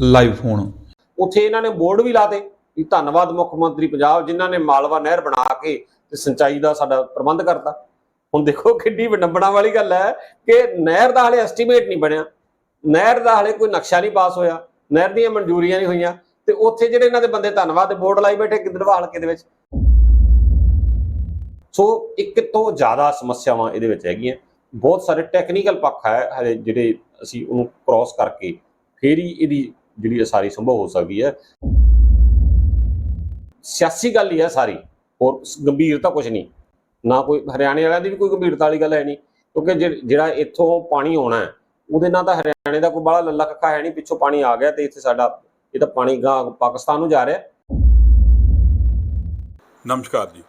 Live ਹੋਣ। ਉੱਥੇ ਇਹਨਾਂ ਨੇ ਬੋਰਡ ਵੀ ਲਾਤੇ ਵੀ ਧੰਨਵਾਦ ਮੁੱਖ ਮੰਤਰੀ ਪੰਜਾਬ, ਜਿਨ੍ਹਾਂ ਨੇ ਮਾਲਵਾ ਨਹਿਰ ਬਣਾ ਕੇ ਤੇ ਸਿੰਚਾਈ ਦਾ ਸਾਡਾ ਪ੍ਰਬੰਧ ਕਰਤਾ। ਹੁਣ ਦੇਖੋ ਕਿੰਨੀ ਵਿਡੰਬਣਾ ਵਾਲੀ ਗੱਲ ਹੈ ਕਿ ਨਹਿਰ ਦਾ ਹਲੇ ਐਸਟੀਮੇਟ ਨਹੀਂ ਬਣਿਆ। ਨਹਿਰ ਦਾ ਹਲੇ ਕੋਈ ਨਕਸ਼ਾ ਨਹੀਂ ਪਾਸ ਹੋਇਆ। ਨਹਿਰ ਦੀਆਂ ਮਨਜ਼ੂਰੀਆਂ ਨਹੀਂ ਹੋਈਆਂ। ਤੇ ਉੱਥੇ ਜਿਹੜੇ ਇਹਨਾਂ ਦੇ ਬੰਦੇ ਧੰਨਵਾਦ ਦੇ ਬੋਰਡ ਲਾਈ ਬੈਠੇ ਗਿੱਦੜਵਾ ਹਲਕੇ ਦੇ ਵਿੱਚ। ਸੋ ਇੱਕ ਤੋਂ ਜ਼ਿਆਦਾ ਸਮੱਸਿਆਵਾਂ ਇਹਦੇ ਵਿੱਚ ਹੈਗੀਆਂ। ਬਹੁਤ ਸਾਰੇ ਟੈਕਨੀਕਲ ਪੱਖ ਹੈ ਹਲੇ ਜਿਹੜੇ ਅਸੀਂ ਉਹਨੂੰ ਕ੍ਰਾਸ ਕਰਕੇ ਫੇਰ ਹੀ ਇਹਦੀ ਜਿਹੜੀ ਸਾਰੀ ਸੰਭਵ ਹੋ ਸਕਦੀ ਹੈ। ਸਿਆਸੀ ਗੱਲ ਹੀ ਹੈ ਸਾਰੀ, ਹੋਰ ਗੰਭੀਰਤਾ ਗੰਭੀਰ ਕੁਝ ਨਹੀਂ। ਨਾ ਕੋਈ ਹਰਿਆਣੇ ਵਾਲਿਆਂ ਦੀ ਵੀ ਕੋਈ ਗੰਭੀਰਤਾ ਵਾਲੀ ਗੱਲ ਹੈ ਨਹੀਂ, ਕਿਉਂਕਿ ਜਿ- ਜਿਹੜਾ ਇੱਥੋਂ ਪਾਣੀ ਆਉਣਾ ਹੈ, ਉਹਦੇ ਨਾਲ ਤਾਂ ਹਰਿਆਣੇ ਦਾ ਕੋਈ ਬੜਾ ਲੱਲਾ ਕੱਖਾ ਹੈ ਨਹੀਂ, ਪਿੱਛੋਂ ਪਾਣੀ ਆ ਗਿਆ ਤੇ ਇੱਥੇ ਸਾਡਾ, ਇਹ ਤਾਂ ਪਾਣੀ ਗਾਂ, ਪਾਕਿਸਤਾਨ ਨੂੰ ਜਾ ਰਿਹਾ। ਨਮਸਕਾਰ ਜੀ,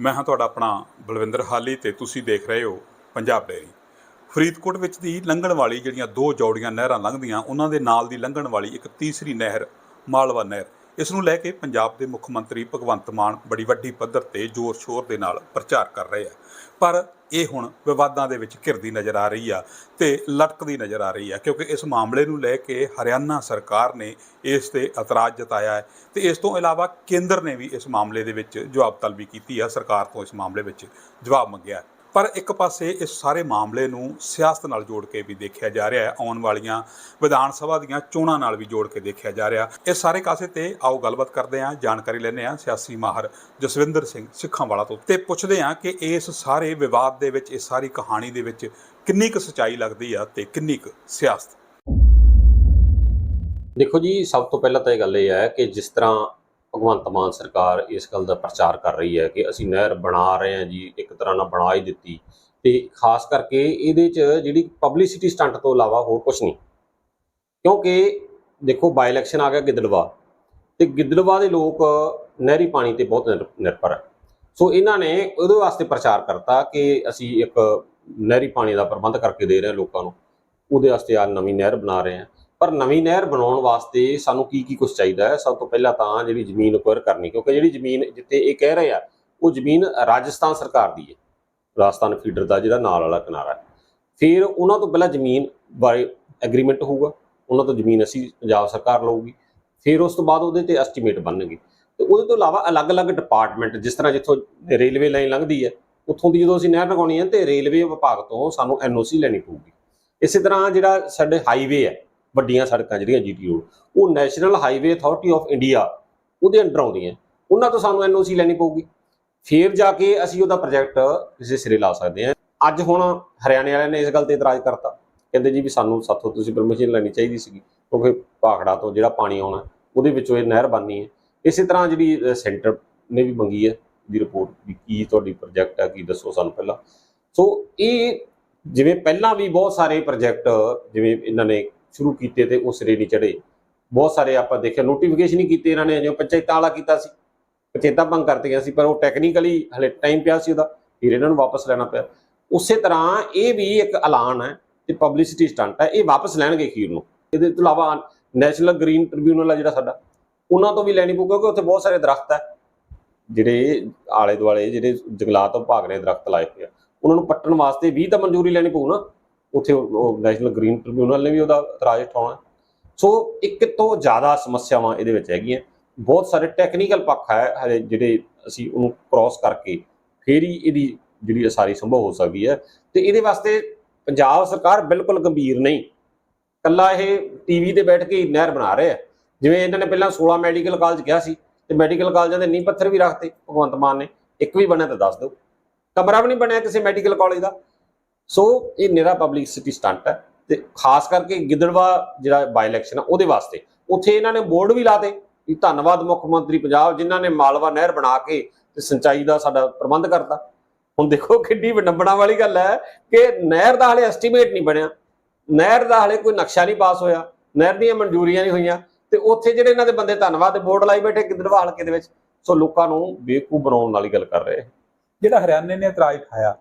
ਮੈਂ ਹਾਂ ਤੁਹਾਡਾ ਆਪਣਾ ਬਲਵਿੰਦਰ ਹਾਲੀ ਤੇ ਤੁਸੀਂ ਦੇਖ ਰਹੇ ਹੋ ਪੰਜਾਬ ਡੇਰੀ ਫਰੀਦਕੋਟ ਵਿੱਚ ਦੀ ਲੰਘਣ ਵਾਲੀ ਜਿਹੜੀਆਂ ਦੋ ਜੋੜੀਆਂ ਨਹਿਰਾਂ ਲੰਘਦੀਆਂ, ਉਹਨਾਂ ਦੇ ਨਾਲ ਦੀ ਲੰਘਣ ਵਾਲੀ ਇੱਕ ਤੀਸਰੀ ਨਹਿਰ, ਮਾਲਵਾ ਨਹਿਰ। ਇਸ ਨੂੰ ਲੈ ਕੇ ਪੰਜਾਬ ਦੇ ਮੁੱਖ ਮੰਤਰੀ ਭਗਵੰਤ ਮਾਨ ਬੜੀ ਵੱਡੀ ਪੱਧਰ ਤੇ ਜ਼ੋਰ-ਸ਼ੋਰ ਦੇ ਨਾਲ ਪ੍ਰਚਾਰ ਕਰ ਰਹੇ ਆ। ਪਰ ਇਹ ਹੁਣ ਵਿਵਾਦਾਂ ਦੇ ਵਿੱਚ ਘਿਰਦੀ ਨਜ਼ਰ ਆ ਰਹੀ ਆ ਤੇ ਲਟਕਦੀ ਨਜ਼ਰ ਆ ਰਹੀ ਆ, ਕਿਉਂਕਿ ਇਸ ਮਾਮਲੇ ਨੂੰ ਲੈ ਕੇ ਹਰਿਆਣਾ ਸਰਕਾਰ ਨੇ ਇਸ ਤੇ ਇਤਰਾਜ਼ ਜਤਾਇਆ ਹੈ ਤੇ ਇਸ ਤੋਂ ਇਲਾਵਾ ਕੇਂਦਰ ਨੇ ਵੀ ਇਸ ਮਾਮਲੇ ਦੇ ਵਿੱਚ ਜਵਾਬ ਤਲਬੀ ਕੀਤੀ ਆ, ਸਰਕਾਰ ਤੋਂ ਇਸ ਮਾਮਲੇ ਵਿੱਚ ਜਵਾਬ ਮੰਗਿਆ ਪਰ ਇੱਕ ਪਾਸੇ ਇਸ ਸਾਰੇ ਮਾਮਲੇ ਨੂੰ ਸਿਆਸਤ ਨਾਲ ਜੋੜ ਕੇ ਵੀ ਦੇਖਿਆ ਜਾ ਰਿਹਾ ਹੈ, ਆਉਣ ਵਾਲੀਆਂ ਵਿਧਾਨ ਸਭਾ ਦੀਆਂ ਚੋਣਾਂ ਨਾਲ ਵੀ ਜੋੜ ਕੇ ਦੇਖਿਆ ਜਾ ਰਿਹਾ। ਇਹ ਸਾਰੇ ਕਾਸੇ ਤੇ ਆਓ ਗੱਲਬਾਤ ਕਰਦੇ ਹਾਂ, ਜਾਣਕਾਰੀ ਲੈਂਦੇ ਹਾਂ ਸਿਆਸੀ ਮਾਹਰ ਜਸਵਿੰਦਰ ਸਿੰਘ ਸਿੱਖਾਂ ਵਾਲਾ ਤੋਂ ਤੇ ਪੁੱਛਦੇ ਹਾਂ ਕਿ ਇਸ ਸਾਰੇ ਵਿਵਾਦ ਦੇ ਵਿੱਚ, ਇਸ ਸਾਰੀ ਕਹਾਣੀ ਦੇ ਵਿੱਚ ਕਿੰਨੀ ਕੁ ਸਚਾਈ ਲੱਗਦੀ ਆ ਤੇ ਕਿੰਨੀ ਕੁ ਸਿਆਸਤ? ਦੇਖੋ ਜੀ, ਸਭ ਤੋਂ ਪਹਿਲਾਂ ਤਾਂ ਇਹ ਗੱਲ ਇਹ ਹੈ ਕਿ ਜਿਸ ਤਰ੍ਹਾਂ ਭਗਵੰਤ ਮਾਨ ਸਰਕਾਰ ਇਸ ਗੱਲ ਦਾ ਪ੍ਰਚਾਰ ਕਰ ਰਹੀ ਹੈ ਕਿ ਅਸੀਂ ਨਹਿਰ ਬਣਾ ਰਹੇ ਹਾਂ ਜੀ, ਇੱਕ ਤਰ੍ਹਾਂ ਨਾਲ ਬਣਾ ਹੀ ਦਿੱਤੀ। ਤੇ ਖਾਸ ਕਰਕੇ ਇਹਦੇ 'ਚ ਜਿਹੜੀ ਪਬਲਿਸਿਟੀ ਸਟੰਟ ਤੋਂ ਇਲਾਵਾ ਹੋਰ ਕੁਝ ਨਹੀਂ। ਕਿਉਂਕਿ ਦੇਖੋ ਬਾਈ ਇਲੈਕਸ਼ਨ ਆ ਗਿਆ ਗਿੱਦੜਵਾ। ਤੇ ਗਿੱਦੜਵਾ ਦੇ ਲੋਕ ਨਹਿਰੀ ਪਾਣੀ ਤੇ ਬਹੁਤ ਨਿਰ- ਨਿਰਭਰ ਹੈ। ਸੋ ਇਹਨਾਂ ਨੇ ਉਹਦੇ ਵਾਸਤੇ ਪ੍ਰਚਾਰ ਕਰਤਾ ਕਿ ਅਸੀਂ ਇੱਕ ਨਹਿਰੀ ਪਾਣੀ ਦਾ ਪ੍ਰਬੰਧ ਕਰਕੇ ਦੇ ਰਹੇ ਹਾਂ ਲੋਕਾਂ ਨੂੰ। ਉਹਦੇ ਵਾਸਤੇ ਆ ਨਵੀਂ ਨਹਿਰ ਬਣਾ ਰਹੇ ਹਾਂ। ਪਰ ਨਵੀਂ ਨਹਿਰ ਬਣਾਉਣ ਵਾਸਤੇ ਸਾਨੂੰ ਕੀ ਕੀ ਕੁਝ ਚਾਹੀਦਾ ਹੈ? ਸਭ ਤੋਂ ਪਹਿਲਾਂ ਤਾਂ ਜਿਹੜੀ ਜ਼ਮੀਨ ਅਕਵਾਇਰ ਕਰਨੀ, ਕਿਉਂਕਿ ਜਿਹੜੀ ਜ਼ਮੀਨ ਜਿੱਥੇ ਇਹ ਕਹਿ ਰਹੇ ਆ, ਉਹ ਜ਼ਮੀਨ ਰਾਜਸਥਾਨ ਸਰਕਾਰ ਦੀ ਹੈ। ਰਾਜਸਥਾਨ ਫੀਡਰ ਦਾ ਜਿਹੜਾ ਨਾਲ ਵਾਲਾ ਕਿਨਾਰਾ ਹੈ। ਫਿਰ ਉਹਨਾਂ ਤੋਂ ਪਹਿਲਾਂ ਜ਼ਮੀਨ ਬਾਰੇ ਐਗਰੀਮੈਂਟ ਹੋਊਗਾ। ਉਹਨਾਂ ਤੋਂ ਜ਼ਮੀਨ ਅਸੀਂ ਪੰਜਾਬ ਸਰਕਾਰ ਲਊਗੀ। ਫਿਰ ਉਸ ਤੋਂ ਬਾਅਦ ਉਹਦੇ ਤੇ ਐਸਟੀਮੇਟ ਬਣਨਗੇ। ਤੇ ਉਹਦੇ ਤੋਂ ਇਲਾਵਾ ਅਲੱਗ-ਅਲੱਗ ਡਿਪਾਰਟਮੈਂਟ ਜਿਸ ਤਰ੍ਹਾਂ ਜਿੱਥੋਂ ਰੇਲਵੇ ਲਾਈਨ ਲੰਘਦੀ ਹੈ, ਉੱਥੋਂ ਦੀ ਜਦੋਂ ਅਸੀਂ ਨਹਿਰ ਲਗਾਉਣੀ ਹੈ ਤੇ ਰੇਲਵੇ ਵਿਭਾਗ ਤੋਂ ਸਾਨੂੰ ਐਨਓਸੀ ਲੈਣੀ ਪਊਗੀ। ਇਸੇ ਤਰ੍ਹਾਂ ਜਿਹੜਾ ਸਾਡੇ ਹਾਈਵੇ ਹੈ ਵੱਡੀਆਂ ਸੜਕਾਂ ਜਿਹੜੀਆਂ ਜੀਟੀਓ ਉਹ national highway authority of India ਉਹਦੇ ਅੰਡਰ ਆਉਂਦੀਆਂ। ਉਹਨਾਂ ਤੋਂ ਸਾਨੂੰ ਐਨਓਸੀ ਲੈਣੀ ਪਊਗੀ। ਫਿਰ ਜਾ ਕੇ ਅਸੀਂ ਉਹਦਾ ਪ੍ਰੋਜੈਕਟ ਕਿਸੇ ਸਿਰੇ ਲਾ ਸਕਦੇ ਹਾਂ। ਅੱਜ ਹੁਣ ਹਰਿਆਣੇ ਵਾਲਿਆਂ ਨੇ ਇਸ ਗੱਲ ਤੇ ਇਤਰਾਜ਼ ਕਰਤਾ। ਕਹਿੰਦੇ ਜੀ ਵੀ ਸਾਨੂੰ ਸਾਥੋਂ ਤੁਸੀਂ ਪਰਮਿਸ਼ਨ ਲੈਣੀ ਚਾਹੀਦੀ ਸੀਗੀ, ਕਿਉਂਕਿ ਭਾਖੜਾ ਤੋਂ ਜਿਹੜਾ ਪਾਣੀ ਆਉਣਾ, ਉਹਦੇ ਵਿੱਚੋਂ ਇਹ ਨਹਿਰ ਬਣਨੀ ਹੈ। ਇਸੇ ਤਰ੍ਹਾਂ ਜਿਹੜੀ ਸੈਂਟਰ ਨੇ ਵੀ ਮੰਗੀ ਹੈ ਦੀ ਰਿਪੋਰਟ ਵੀ ਕੀ ਤੁਹਾਡੀ ਪ੍ਰੋਜੈਕਟ ਹੈ ਕੀ ਦੱਸੋ ਸਾਨੂੰ ਪਹਿਲਾਂ। ਸੋ ਇਹ ਜਿਵੇਂ ਪਹਿਲਾਂ ਵੀ ਬਹੁਤ ਸਾਰੇ ਪ੍ਰੋਜੈਕਟ ਜਿਵੇਂ ਇਹਨਾਂ ਨੇ ਸ਼ੁਰੂ ਕੀਤੇ ਤੇ ਉਹ ਸਿਰੇ ਨਹੀਂ ਚੜੇ ਬਹੁਤ ਸਾਰੇ ਆਪਾਂ ਦੇਖਿਆ ਨੋਟੀਫਿਕੇਸ਼ਨ ਹੀ ਕੀਤੇ ਇਹਨਾਂ ਨੇ, ਜਿਵੇਂ ਪੰਚਾਇਤਾਂ ਵਾਲਾ ਕੀਤਾ ਸੀ। ਪੰਚਾਇਤਾਂ ਭੰਗ ਕਰਤੀਆਂ ਸੀ, ਪਰ ਉਹ ਟੈਕਨੀਕਲੀ ਹਲੇ ਟਾਈਮ ਪਿਆ ਸੀ ਉਹਦਾ, ਫਿਰ ਇਹਨਾਂ ਨੂੰ ਵਾਪਸ ਲੈਣਾ ਪਿਆ। ਉਸੇ ਤਰ੍ਹਾਂ ਇਹ ਵੀ ਇੱਕ ਐਲਾਨ ਹੈ ਤੇ ਪਬਲਿਸਿਟੀ ਸਟੰਟ ਹੈ, ਇਹ ਵਾਪਸ ਲੈਣਗੇ ਖੀਰ ਨੂੰ। ਇਹਦੇ ਤੋਂ ਇਲਾਵਾ ਨੈਸ਼ਨਲ ਗ੍ਰੀਨ ਟ੍ਰਿਬਿਊਨਲ ਆ ਜਿਹੜਾ ਸਾਡਾ, ਉਹਨਾਂ ਤੋਂ ਵੀ ਲੈਣੀ ਪਊ, ਕਿਉਂਕਿ ਉੱਥੇ ਬਹੁਤ ਸਾਰੇ ਦਰਖਤ ਹੈ। ਜਿਹੜੇ ਆਲੇ ਦੁਆਲੇ ਜਿਹੜੇ ਜੰਗਲਾਤ ਵਿਭਾਗ ਨੇ ਦਰਖਤ ਲਾਏ ਹੋਏ ਆ, ਉਹਨਾਂ ਨੂੰ ਪੱਟਣ ਵਾਸਤੇ ਵੀ ਤਾਂ ਮਨਜ਼ੂਰੀ ਲੈਣੀ ਪਊ ਨਾ। ਉੱਥੇ ਉਹ ਨੈਸ਼ਨਲ ਗ੍ਰੀਨ ਟ੍ਰਿਬਿਊਨਲ ਨੇ ਵੀ ਉਹਦਾ ਇਤਰਾਜ਼ ਉਠਾਉਣਾ। ਸੋ ਇੱਕ ਤੋਂ ਜ਼ਿਆਦਾ ਸਮੱਸਿਆਵਾਂ ਇਹਦੇ ਵਿੱਚ ਹੈਗੀਆਂ। ਬਹੁਤ ਸਾਰੇ ਟੈਕਨੀਕਲ ਪੱਖ ਹੈ ਹਲੇ ਜਿਹੜੇ ਅਸੀਂ ਉਹਨੂੰ ਕ੍ਰਾਸ ਕਰਕੇ ਫੇਰ ਹੀ ਇਹਦੀ ਜਿਹੜੀ ਅਸਾਰੀ ਸੰਭਵ ਹੋ ਸਕਦੀ ਹੈ। ਤੇ ਇਹਦੇ ਵਾਸਤੇ ਪੰਜਾਬ ਸਰਕਾਰ ਬਿਲਕੁਲ ਗੰਭੀਰ ਨਹੀਂ। ਕੱਲਾ ਇਹ ਟੀਵੀ ਤੇ ਬੈਠ ਕੇ ਨਹਿਰ ਬਣਾ ਰਹੇ ਆ ਜਿਵੇਂ ਇਹਨਾਂ ਨੇ ਪਹਿਲਾਂ 16 ਮੈਡੀਕਲ ਕਾਲਜ ਕਿਹਾ ਸੀ ਤੇ ਮੈਡੀਕਲ ਕਾਲਜਾਂ ਦੇ ਨੀਂਹ ਪੱਥਰ ਵੀ ਰੱਖਤੇ, ਭਗਵੰਤ ਮਾਨ ਨੇ। ਇੱਕ ਵੀ ਬਣਿਆ ਤਾਂ ਦੱਸ ਦਿਓ। ਕਮਰਾ ਵੀ ਨਹੀਂ ਬਣਿਆ ਕਿਸੇ ਮੈਡੀਕਲ ਕਾਲਜ ਦਾ। ਸੋ ਇਹ ਨਿਹਰਾ ਪਬਲਿਸਿਟੀ ਸਟੰਟ ਹੈ ਤੇ ਖਾਸ ਕਰਕੇ ਗਿੱਦੜਵਾ ਜਿਹੜਾ ਬਾਈ ਇਲੈਕਸ਼ਨ ਆ, ਉਹਦੇ ਵਾਸਤੇ। ਉੱਥੇ ਇਹਨਾਂ ਨੇ ਬੋਰਡ ਵੀ ਲਾਤੇ ਵੀ ਧੰਨਵਾਦ ਮੁੱਖ ਮੰਤਰੀ ਪੰਜਾਬ, ਜਿਨ੍ਹਾਂ ਨੇ ਮਾਲਵਾ ਨਹਿਰ ਬਣਾ ਕੇ ਤੇ ਸਿੰਚਾਈ ਦਾ ਸਾਡਾ ਪ੍ਰਬੰਧ ਕਰਤਾ। ਹੁਣ ਦੇਖੋ ਕਿੰਨੀ ਵਿਡੰਬਣਾ ਵਾਲੀ ਗੱਲ ਹੈ ਕਿ ਨਹਿਰ ਦਾ ਹਲੇ ਐਸਟੀਮੇਟ ਨਹੀਂ ਬਣਿਆ। ਨਹਿਰ ਦਾ ਹਲੇ ਕੋਈ ਨਕਸ਼ਾ ਨਹੀਂ ਪਾਸ ਹੋਇਆ। ਨਹਿਰ ਦੀਆਂ ਮਨਜ਼ੂਰੀਆਂ ਨਹੀਂ ਹੋਈਆਂ। ਤੇ ਉੱਥੇ ਜਿਹੜੇ ਇਹਨਾਂ ਦੇ ਬੰਦੇ ਧੰਨਵਾਦ ਦੇ ਬੋਰਡ ਲਾਈ ਬੈਠੇ ਗਿੱਦੜਵਾ ਹਲਕੇ ਦੇ ਵਿੱਚ, ਸੋ ਲੋਕਾਂ ਨੂੰ ਬੇਵਕੂਫ ਬਣਾਉਣ ਵਾਲੀ ਗੱਲ ਕਰ ਰਹੇ ਜਿਹੜਾ ਹਰਿਆਣੇ ਨੇ ਇਤਰਾਜ਼ ਉਠਾਇਆ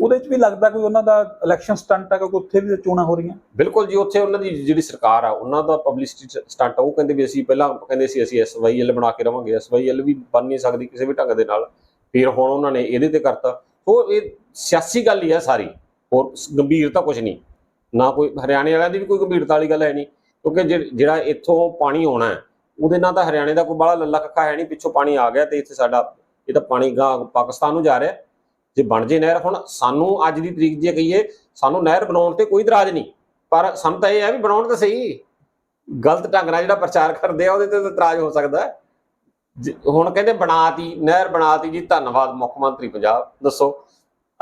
ਉਹਦੇ 'ਚ ਵੀ ਲੱਗਦਾ ਕੋਈ ਉਹਨਾਂ ਦਾ ਇਲੈਕਸ਼ਨ ਸਟੰਟ ਆ, ਕਿਉਂਕਿ ਉੱਥੇ ਵੀ ਚੋਣਾਂ ਹੋ ਰਹੀਆਂ। ਬਿਲਕੁਲ ਜੀ, ਉੱਥੇ ਉਹਨਾਂ ਦੀ ਜਿਹੜੀ ਸਰਕਾਰ ਆ, ਉਹਨਾਂ ਦਾ ਪਬਲਿਸਿਟੀ ਸਟੰਟ ਉਹ ਕਹਿੰਦੇ ਵੀ ਅਸੀਂ ਪਹਿਲਾਂ ਕਹਿੰਦੇ ਸੀ, ਅਸੀਂ ਐਸਵਾਈਐਲ ਬਣਾ ਕੇ ਰਵਾਂਗੇ। ਐਸਵਾਈਐਲ ਵੀ ਬਣ ਨਹੀਂ ਸਕਦੀ ਕਿਸੇ ਵੀ ਢੰਗ ਦੇ ਨਾਲ। ਫਿਰ ਹੁਣ ਉਹਨਾਂ ਨੇ ਇਹਦੇ ਤੇ ਕਰਤਾ। ਉਹ ਇਹ ਸਿਆਸੀ ਗੱਲ ਹੀ ਆ ਸਾਰੀ। ਹੋਰ ਗੰਭੀਰਤਾ ਗੰਭੀਰ ਕੁਝ ਨਹੀਂ। ਨਾ ਕੋਈ ਹਰਿਆਣੇ ਵਾਲਿਆਂ ਦੀ ਵੀ ਕੋਈ ਗੰਭੀਰਤਾ ਵਾਲੀ ਗੱਲ ਹੈ ਨਹੀਂ। ਕਿਉਂਕਿ ਜਿ- ਜਿਹੜਾ ਇੱਥੋਂ ਪਾਣੀ ਆਉਣਾ ਹੈ, ਉਹਦੇ ਨਾਲ ਤਾਂ ਹਰਿਆਣੇ ਦਾ ਕੋਈ ਬੜਾ ਲੱਲਾ ਕੱਖਾ ਹੈ ਨਹੀਂ। ਪਿੱਛੋਂ ਪਾਣੀ ਆ ਗਿਆ ਤੇ ਇੱਥੇ ਸਾਡਾ, ਇਹ ਤਾਂ ਪਾਣੀ ਗਾ ਪਾਕਿਸਤਾਨ ਨੂੰ ਜਾ ਰਿਹਾ। ਜੇ ਬਣ ਜੇ ਨਹਿਰ, ਹੁਣ ਸਾਨੂੰ ਅੱਜ ਦੀ ਤਰੀਕ ਜੇ ਕਹੀਏ, ਸਾਨੂੰ ਨਹਿਰ ਬਣਾਉਣ ਤੇ ਕੋਈ ਇਤਰਾਜ਼ ਨਹੀਂ। ਪਰ ਸਾਨੂੰ ਤਾਂ ਇਹ ਹੈ ਵੀ ਬਣਾਉਣ ਤਾਂ ਸਹੀ। ਗਲਤ ਢੰਗ ਨਾਲ ਜਿਹੜਾ ਪ੍ਰਚਾਰ ਕਰਦੇ ਆ, ਉਹਦੇ ਤੇ ਤਾਂ ਇਤਰਾਜ਼ ਹੋ ਸਕਦਾ ਜੇ- ਹੁਣ ਕਹਿੰਦੇ ਬਣਾਤੀ, ਨਹਿਰ ਬਣਾਤੀ ਜੀ, ਧੰਨਵਾਦ ਮੁੱਖ ਮੰਤਰੀ ਪੰਜਾਬ। ਦੱਸੋ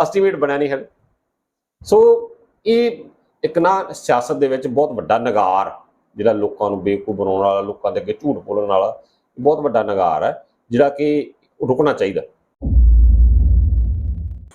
ਐਸਟੀਮੇਟ ਬਣਿਆ ਨਹੀਂ ਹੈ ਸੋ ਇਹ ਇੱਕ ਨਾ ਸਿਆਸਤ ਦੇ ਵਿੱਚ ਬਹੁਤ ਵੱਡਾ ਨਗਾਰ, ਜਿਹੜਾ ਲੋਕਾਂ ਨੂੰ ਬੇਵਕੂਫ ਬਣਾਉਣ ਵਾਲਾ, ਲੋਕਾਂ ਦੇ ਅੱਗੇ ਝੂਠ ਬੋਲਣ ਵਾਲਾ, ਬਹੁਤ ਵੱਡਾ ਨਗਾਰ ਹੈ, ਜਿਹੜਾ ਕਿ ਰੁਕਣਾ ਚਾਹੀਦਾ।